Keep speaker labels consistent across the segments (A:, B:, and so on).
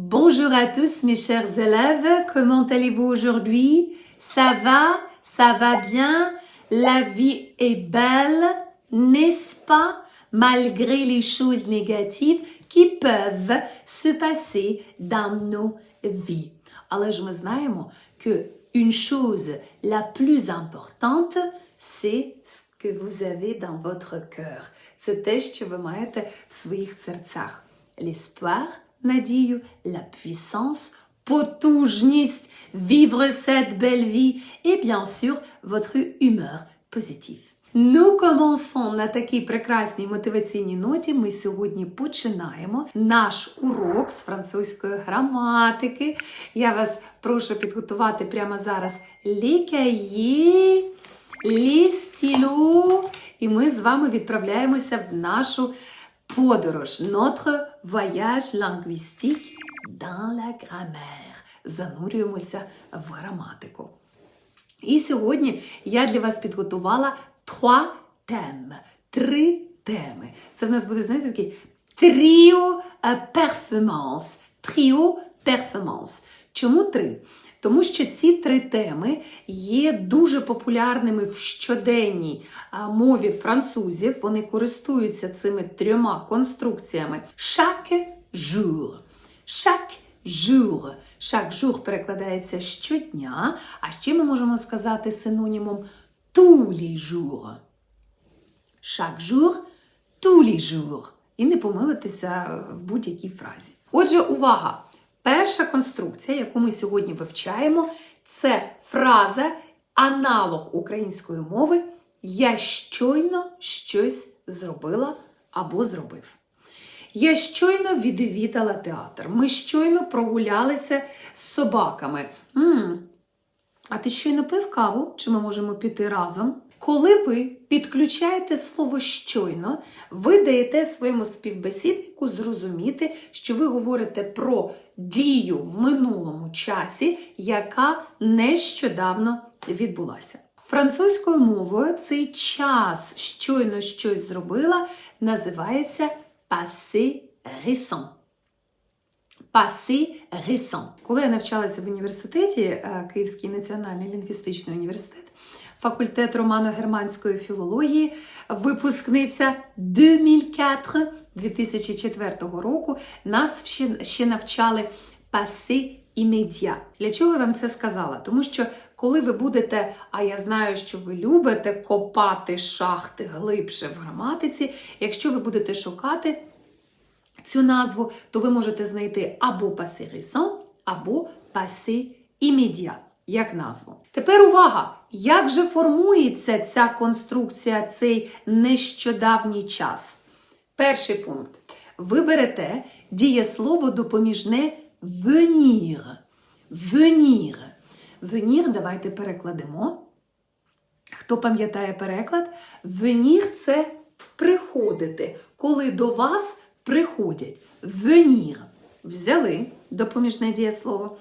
A: Bonjour à tous mes chers élèves, comment allez-vous aujourd'hui Ça va Ça va bien La vie est belle, n'est-ce pas Malgré les choses négatives qui peuvent se passer dans nos vies. Але ж ми знаємо, que une chose la plus importante, c'est ce que vous avez dans votre cœur. Це те, що ви маєте в своїх серцях. L'espoir, надію, la puissance, потужність, vivre cette belle vie et bien sûr votre humeur positive. Ну, commençons на такій прекрасній мотиваційній ноті. Ми сьогодні починаємо наш урок з французької граматики. Я вас прошу підготувати прямо зараз les stylos, і ми з вами відправляємося в нашу подорож. Notre voyage linguistique dans la grammaire. Занурюємося в граматику. І сьогодні я для вас підготувала trois теми. Три теми. Це в нас буде, знаєте, такий тріо перформанс. Тріо перформанс. Чому три? Тому що ці три теми є дуже популярними в щоденній мові французів. Вони користуються цими трьома конструкціями. Chaque jour. Chaque jour. Chaque jour перекладається щодня, а ще ми можемо сказати синонімом tous les jours. Chaque jour, tous les jours. І не помилитися в будь-якій фразі. Отже, увага! Перша конструкція, яку ми сьогодні вивчаємо, це фраза, аналог української мови Я щойно щось зробила або зробив. Я щойно відвідала театр. Ми щойно прогулялися з собаками. м а ти щойно пив каву? Чи ми можемо піти разом? Коли ви підключаєте слово щойно, ви даєте своєму співбесіднику зрозуміти, що ви говорите про дію в минулому часі, яка нещодавно відбулася. Французькою мовою цей час щойно щось зробила, називається passé récent. Passé récent. Коли я навчалася в університеті, е, Київський національний лінгвістичний університет, факультет романо-германської філології, випускниця 2004 2004 року, нас ще, навчали passé імедіа. Для чого я вам це сказала? Тому що коли ви будете, а я знаю, що ви любите копати шахти глибше в граматиці, якщо ви будете шукати цю назву, то ви можете знайти або passé récent, або passé immédiat, як назву. Тепер увага! Як же формується ця конструкція, цей нещодавній час? Перший пункт. Ви берете дієслово допоміжне venir. Venir. Venir, давайте перекладемо. Хто пам'ятає переклад? Venir – це приходити, коли до вас приходять. Venir. Взяли допоміжне дієслово.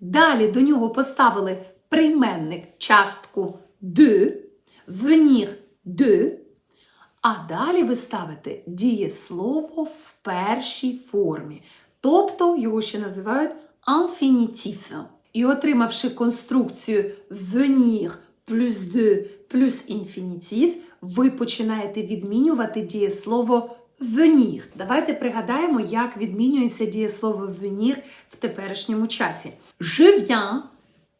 A: Далі до нього поставили прийменник частку de, venir de. А далі ви ставите дієслово в першій формі. Тобто його ще називають інфінітив. І отримавши конструкцію venir плюс de плюс інфінітив, ви починаєте відмінювати дієслово venir. Давайте пригадаємо, як відмінюється дієслово venir в теперішньому часі. Je viens,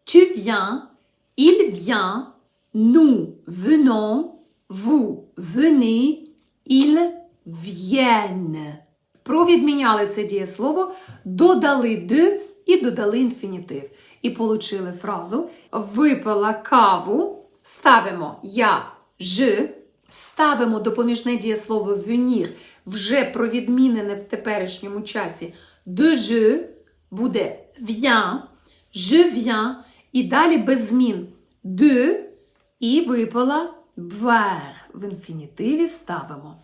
A: tu viens, il vient, nous venons, vous venez, ils viennent. Провідміняли це дієслово, додали de і додали інфінітив. І получили фразу випила каву, ставимо я je, ставимо допоміжне дієслово venir, вже провідмінене в теперішньому часі de je, буде viens, je viens, і далі без змін de, і випала boire. В інфінітиві ставимо.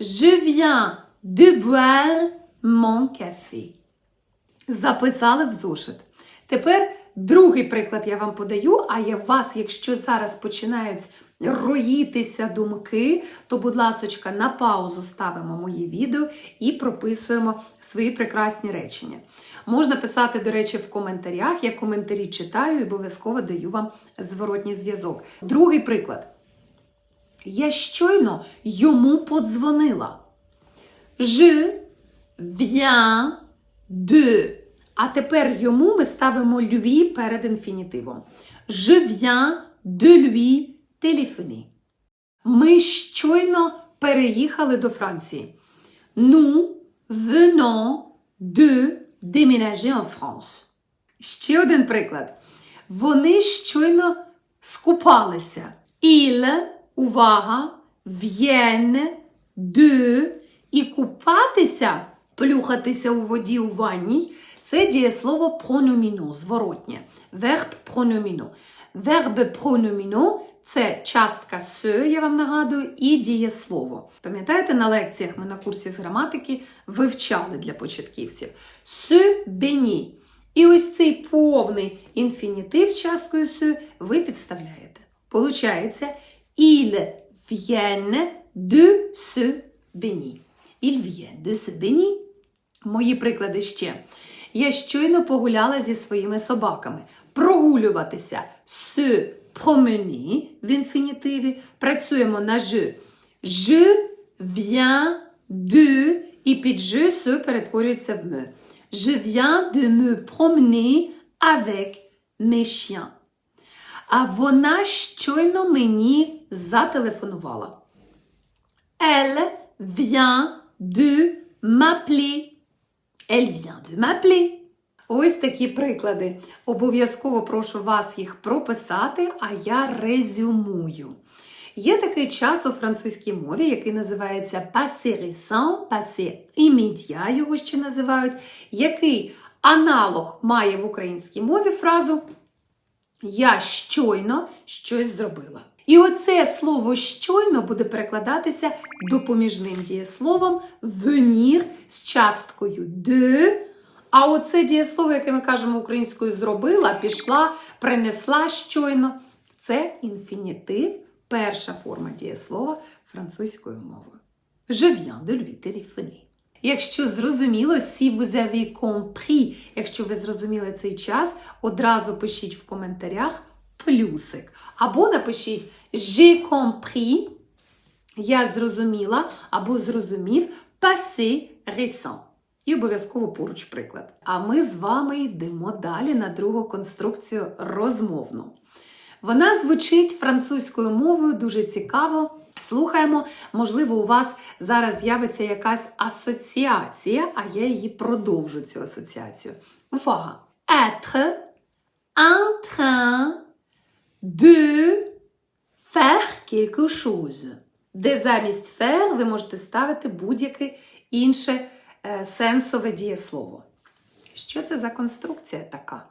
A: Je viens de boire mon café. Записали в зошит. Тепер другий приклад я вам подаю, а я вас, якщо зараз починають роїтися думки, то, будь ласочка, на паузу ставимо мої відео і прописуємо свої прекрасні речення. Можна писати, до речі, в коментарях. Я коментарі читаю і обов'язково даю вам зворотній зв'язок. Другий приклад. Я щойно йому подзвонила. Je viens de. А тепер йому ми ставимо lui перед інфінітивом. Je viens de lui téléphoner. Ми щойно переїхали до Франції. Nous venons de déménager en France. Ще один приклад. Вони щойно скупалися. Il, увага, viennent de і купатися, плюхатися у воді у ванній це дієслово прономіно, зворотнє. Верб прономіно. Верби прономіно це частка «се», я вам нагадую, і дієслово. Пам'ятаєте, на лекціях ми на курсі з граматики вивчали для початківців. «Se béni». І ось цей повний інфінітив з часткою «se» ви підставляєте. Получається, il viennent de se béni. Il vient de se béni. Мої приклади ще. Я щойно погуляла зі своїми собаками. Прогулюватися se promener в інфінітиві. Працюємо на je. Je viens de і під je se перетворюється в me. Je viens de me promener avec mes chiens. А вона щойно мені зателефонувала. Elle vient de m'appeler. Elle vient de m'appeler. Ось такі приклади. Обов'язково прошу вас їх прописати, а я резюмую. Є такий час у французькій мові, який називається passé récent, passé immédiat, його ще називають, який аналог має в українській мові фразу Я щойно щось зробила. І оце слово щойно буде перекладатися допоміжним дієсловом venir з часткою de. А оце дієслово, яке ми кажемо українською зробила, пішла, принесла щойно. Це інфінітив, перша форма дієслова французькою мовою. Je viens de lui téléphoner. Якщо зрозуміло, si vous avez compris, якщо ви зрозуміли цей час, одразу пишіть в коментарях плюсик. Або напишіть J'ai compris, я зрозуміла, або зрозумів passé récent. І обов'язково поруч приклад. А ми з вами йдемо далі на другу конструкцію розмовну. Вона звучить французькою мовою дуже цікаво. Слухаємо, можливо, у вас зараз з'явиться якась асоціація, а я її продовжу цю асоціацію. Увага! Être en train de faire quelque chose. Де замість faire ви можете ставити будь-яке інше сенсове дієслово. Що це за конструкція така?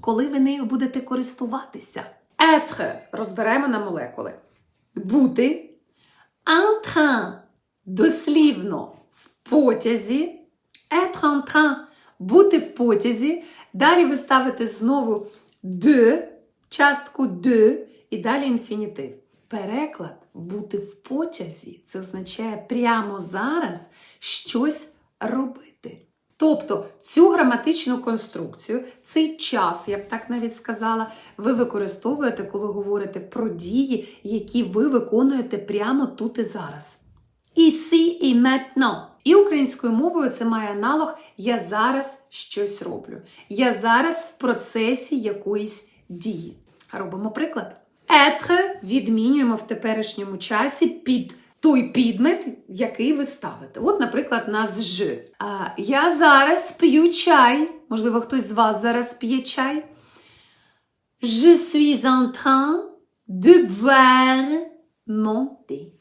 A: Коли ви нею будете користуватися? Être розберемо на молекули. Бути en train дослівно в потязі. Être en train бути в потязі. Далі ви ставите знову de, частку de і далі інфінітив. Переклад бути в потязі це означає прямо зараз щось робити. Тобто цю граматичну конструкцію, цей час, я б так навіть сказала, ви використовуєте, коли говорите про дії, які ви виконуєте прямо тут і зараз. Ici et maintenant. І українською мовою це має аналог Я зараз щось роблю. Я зараз в процесі якоїсь дії. Робимо приклад. Être відмінюємо в теперішньому часі під той підмет, який ви ставите. От, наприклад, нас ж. А, Я зараз п'ю чай. Можливо, хтось з вас зараз п'є чай. Je suis en train de boire mon thé.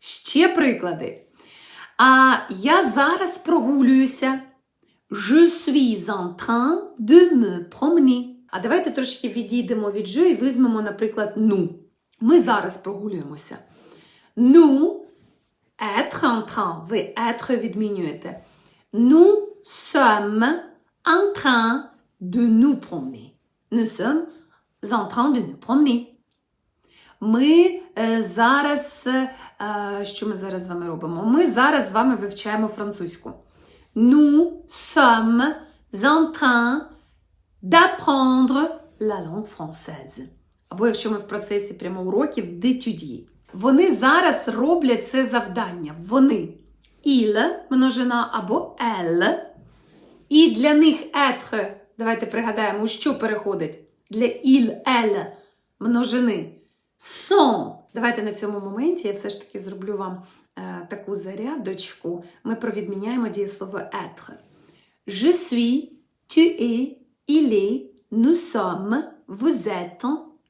A: Ще приклади. А я зараз прогулююся. Je suis en train de me promener. А давайте трошки відійдемо від «je» і візьмемо, наприклад, ну. Ми зараз прогулюємося. Nous, être en train, ви être відмінюєте. Nous sommes en train de nous promener. Nous sommes en train de nous promener. Ми е, зараз. е, що ми зараз з вами робимо? Ми зараз з вами вивчаємо французьку. Nous sommes en train d'apprendre la langue française. Або якщо ми в процесі прямо уроків d'étudier. Вони зараз роблять це завдання. Вони. Il, множина або elle. І для них être, давайте пригадаємо, у що переходить? Для il, elle, множини. Sont. Давайте на цьому моменті я все ж таки зроблю вам е, таку зарядочку. Ми провідміняємо дієслово être. Je suis, tu es, il est, nous sommes, vous êtes,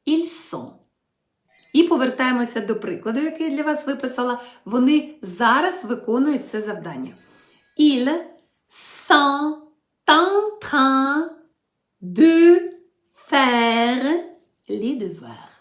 A: ils sont. І повертаємося до прикладу, який я для вас виписала. Вони зараз виконують це завдання. Ils sont en train de faire les devoirs.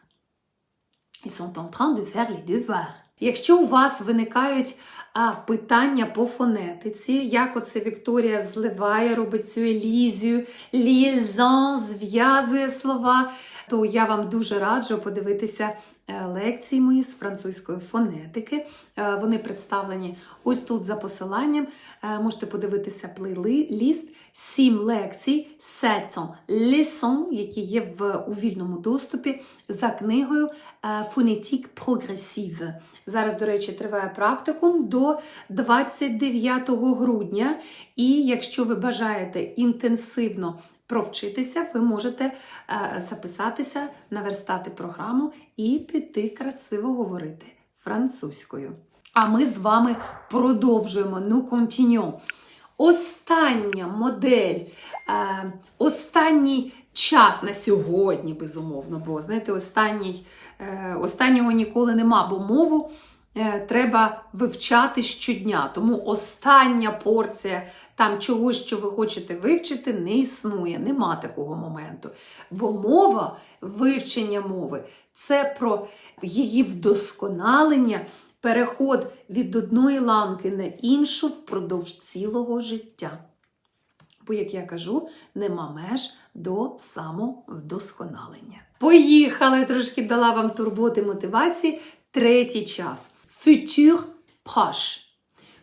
A: Ils sont en train de faire les devoirs. Якщо у вас виникають а, питання по фонетиці, як оце Вікторія зливає, робить цю елізію, лізон, зв'язує слова, то я вам дуже раджу подивитися е, лекції мої з французької фонетики. Е, Вони представлені ось тут за посиланням. Е, Можете подивитися плейліст сім лекцій, сетон leçons, які є в у вільному доступі за книгою Phonétique Progressive. Зараз, до речі, триває практикум до 29 грудня. І якщо ви бажаєте інтенсивно провчитися, ви можете е, записатися, наверстати програму і піти красиво говорити французькою. А ми з вами продовжуємо. Ну, continuons. Остання модель, е, останній час на сьогодні, безумовно, бо знаєте, останній, е, останнього ніколи нема, бо мову треба вивчати щодня. Тому остання порція там чогось, що ви хочете вивчити, не існує. Нема такого моменту. Бо мова, вивчення мови це про її вдосконалення, переход від одної ланки на іншу впродовж цілого життя. Бо, як я кажу, нема меж до самовдосконалення. Поїхали! Трошки дала вам турботи мотивації. Третій час. Futur proche.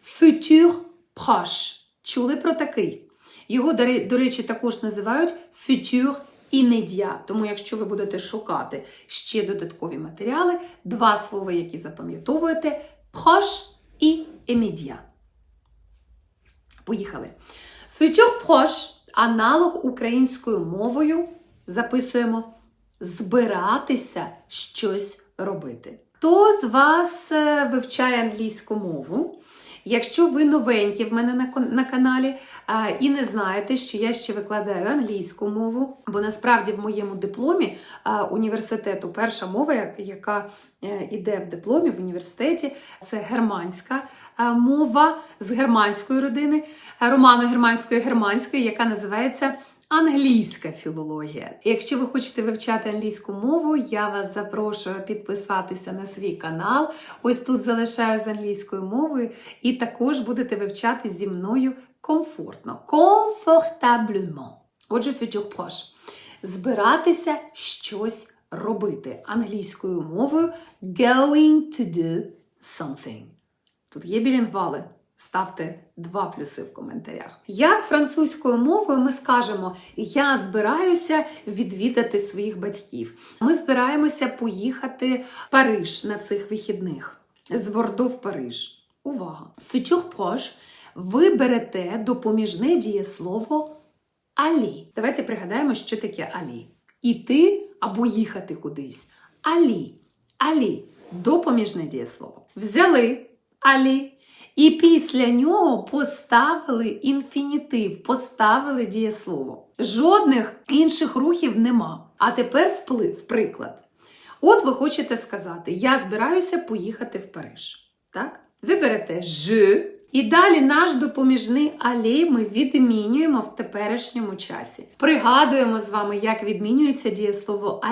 A: Futur proche. Чули про такий? Його, до речі, також називають futur immédiat. Тому, якщо ви будете шукати ще додаткові матеріали, два слова, які запам'ятовуєте: proche і immédiat. Поїхали. Futur proche – аналог українською мовою. Записуємо збиратися щось робити. Хто з вас е, вивчає англійську мову? Якщо ви новенькі в мене на, на каналі а, і не знаєте, що я ще викладаю англійську мову, бо насправді в моєму дипломі а, університету перша мова, яка е, іде в дипломі в університеті, це германська мова з германської родини, романо-германської германської, яка називається Англійська філологія. Якщо ви хочете вивчати англійську мову, я вас запрошую підписатися на свій канал. Ось тут залишаю з англійською мовою, і також будете вивчати зі мною комфортно, комфортабlement. Отже, futur. Збиратися щось робити англійською мовою going to do something. Тут є білінгвали. Ставте два плюси в коментарях. Як французькою мовою ми скажемо Я збираюся відвідати своїх батьків. Ми збираємося поїхати в Париж на цих вихідних. З Бордо в Париж. Увага! Futur proche ви берете допоміжне дієслово алі. Давайте пригадаємо, що таке алі. Іти або їхати кудись. Алі. Алі. Допоміжне дієслово. Взяли алі. І після нього поставили інфінітив, поставили дієслово. Жодних інших рухів нема. А тепер вплив, приклад. От ви хочете сказати: Я збираюся поїхати в Париж. Так? Ви берете ж, і далі наш допоміжний алей ми відмінюємо в теперішньому часі. Пригадуємо з вами, як відмінюється дієслово.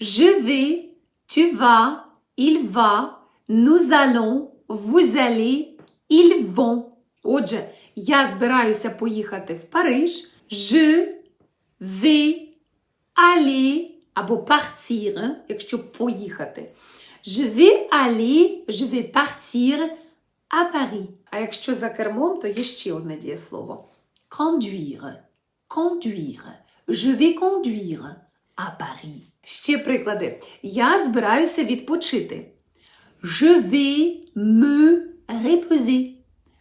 A: Je vais, tu vas, il vous allez, ils vont. Отже, я збираюся поїхати в Париж. Je vais aller або partir, якщо поїхати. Je vais aller, je vais partir à Paris. А якщо за кермом, то є ще одне дієслово. Conduire. Conduire. Je vais conduire à Paris. Ще приклади. Я збираюся відпочити. Je vais me reposer.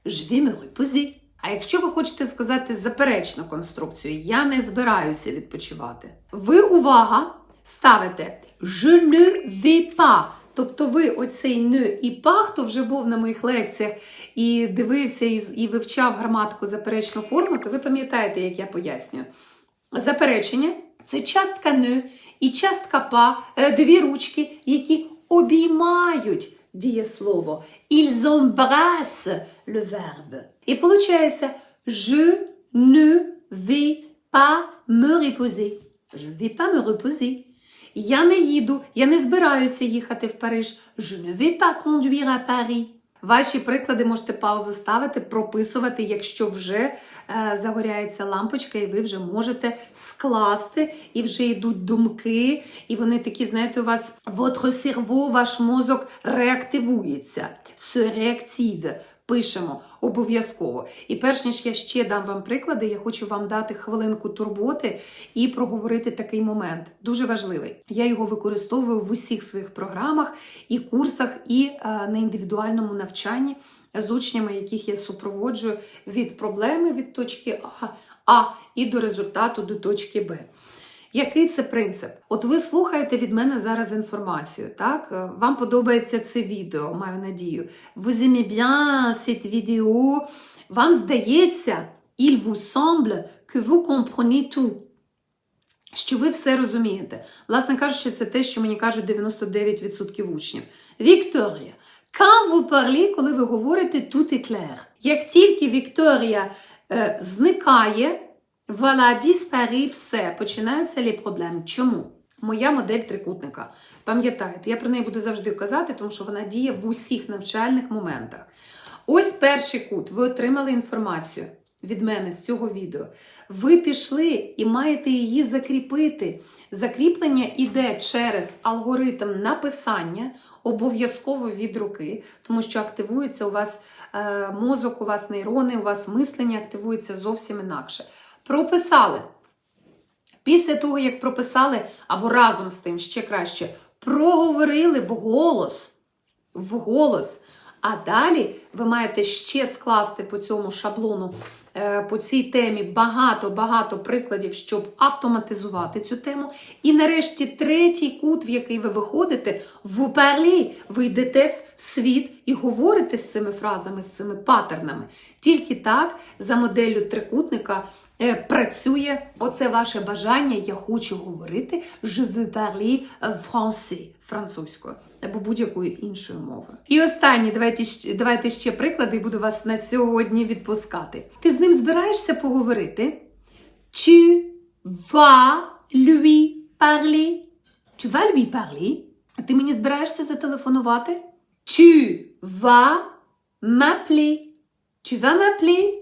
A: Je vais me reposer. А якщо ви хочете сказати заперечну конструкцію, я не збираюся відпочивати. Ви увага ставите je ne vais pas. Тобто ви оцей не і па, хто вже був на моїх лекціях і дивився і, і вивчав граматику заперечну форму, то ви пам'ятаєте, як я пояснюю. Заперечення це частка не і частка па, е, дві ручки, які обіймають дієслово. Ils embrassent le verbe. І виходить, je ne vais pas me reposer. Je ne vais pas me reposer. Я не їду, я не збираюся їхати в Париж. Je ne vais pas conduire à Paris. Ваші приклади можете паузу ставити, прописувати, якщо вже е, загоряється лампочка, і ви вже можете скласти, і вже йдуть думки, і вони такі, знаєте, у вас votre cerveau, ваш мозок реактивується. Se. Пишемо обов'язково. І перш ніж я ще дам вам приклади, я хочу вам дати хвилинку турботи і проговорити такий момент. Дуже важливий. Я його використовую в усіх своїх програмах і курсах, і е, на індивідуальному навчанні з учнями, яких я супроводжую від проблеми від точки А, а і до результату до точки Б. Який це принцип? От ви слухаєте від мене зараз інформацію, так? Е, Вам подобається це відео, маю надію. Vous aimez bien cette vidéo. Вам здається, il vous semble que vous comprenez tout. Що ви все розумієте. Власне кажучи, це те, що мені кажуть 99% учнів. Вікторія, quand vous parlez, коли ви говорите tout est clair. Як тільки Вікторія е, зникає, Voilà, disparaît все. Починаються лі проблеми. Чому? Моя модель трикутника. Пам'ятаєте, я про неї буду завжди казати, тому що вона діє в усіх навчальних моментах. Ось перший кут. Ви отримали інформацію від мене з цього відео. Ви пішли і маєте її закріпити. Закріплення йде через алгоритм написання, обов'язково від руки, тому що активується у вас е, мозок, у вас нейрони, у вас мислення активується зовсім інакше. Прописали. Після того, як прописали, або разом з тим ще краще, проговорили вголос. Вголос. А далі ви маєте ще скласти по цьому шаблону, е, по цій темі багато-багато прикладів, щоб автоматизувати цю тему. І нарешті третій кут, в який ви виходите, в парлі, ви йдете в світ і говорите з цими фразами, з цими паттернами. Тільки так, за моделлю трикутника. Е, Працює оце ваше бажання, я хочу говорити je veux parler français, французькою або будь-якою іншою мовою. І останнє, давайте, давайте ще приклади, і буду вас на сьогодні відпускати. Ти з ним збираєшся поговорити? Tu vas lui parler. Tu vas lui parler. А ти мені збираєшся зателефонувати? Tu vas m'appeler. Tu vas m'appeler.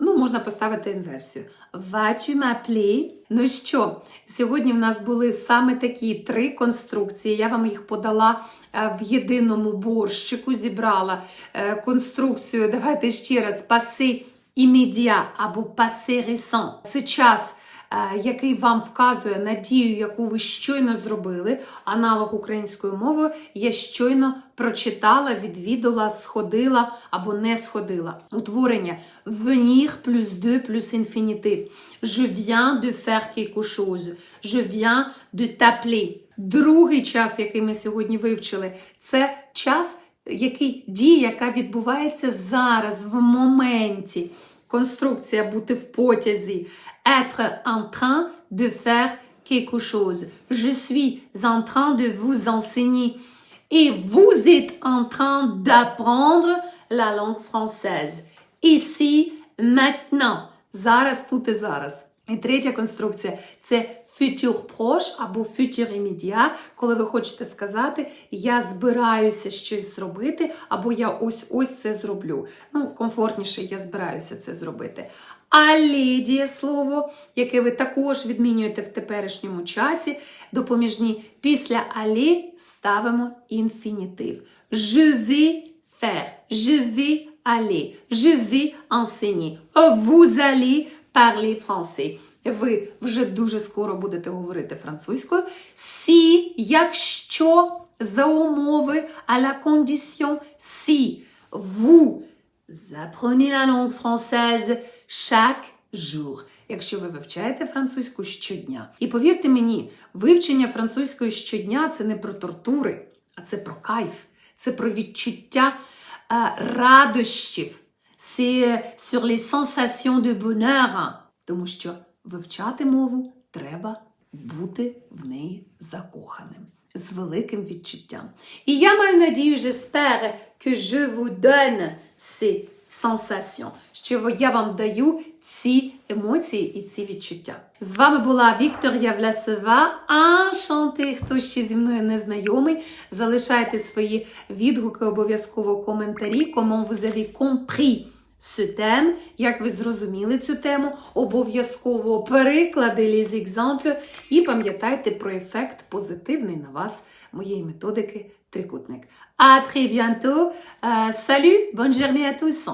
A: Ну, можна поставити інверсію. Vas-tu? Ну що, сьогодні в нас були саме такі три конструкції. Я вам їх подала е, в єдиному борщику, зібрала е, конструкцію. Давайте ще раз. паси і медіа або паси récent. Це час. Е, Який вам вказує на дію, яку ви щойно зробили, аналог українською мовою, я щойно прочитала, відвідала, сходила або не сходила. Утворення venir plus de plus infinitif. Je viens de faire quelque chose. Je viens de t'appeler. Другий час, який ми сьогодні вивчили, це час, який дія, яка відбувається зараз, в моменті. Конструкція бути в потязі. Être en train de faire quelque chose. Je suis en train de vous enseigner. Et vous êtes en train d'apprendre la langue française. Ici, maintenant. Зараз, тут і зараз. І третя конструкція це futur proche або futur immédiat, коли ви хочете сказати я збираюся щось зробити, або я ось ось це зроблю. Ну, комфортніше я збираюся це зробити. Алі дієслово, яке ви також відмінюєте в теперішньому часі, допоміжні. Після алі ставимо інфінітив. Je vais aller, je vais enseigner. Vous allez parler français. Ви вже дуже скоро будете говорити французькою. Si, якщо за умови, à la condition si vous apprenez la langue française chaque jour. Якщо ви вивчаєте французьку щодня. І повірте мені, вивчення французької щодня це не про тортури, а це про кайф, це про відчуття е, радощів. C'est sur les sensations de bonheur. Тому що вивчати мову треба бути в неї закоханим. З великим відчуттям. І я маю надію, j'espère que je vous donne ces sensations, що я вам даю ці емоції і ці відчуття. З вами була Вікторія Влясова. Аншанти, хто ще зі мною не знайомий, залишайте свої відгуки обов'язково коментарі, comment vous compris thème, як ви зрозуміли цю тему, обов'язково переклади les exemples і пам'ятайте про ефект позитивний на вас моєї методики трикутник. А très bientôt. Uh, salut, bonne journée à tous.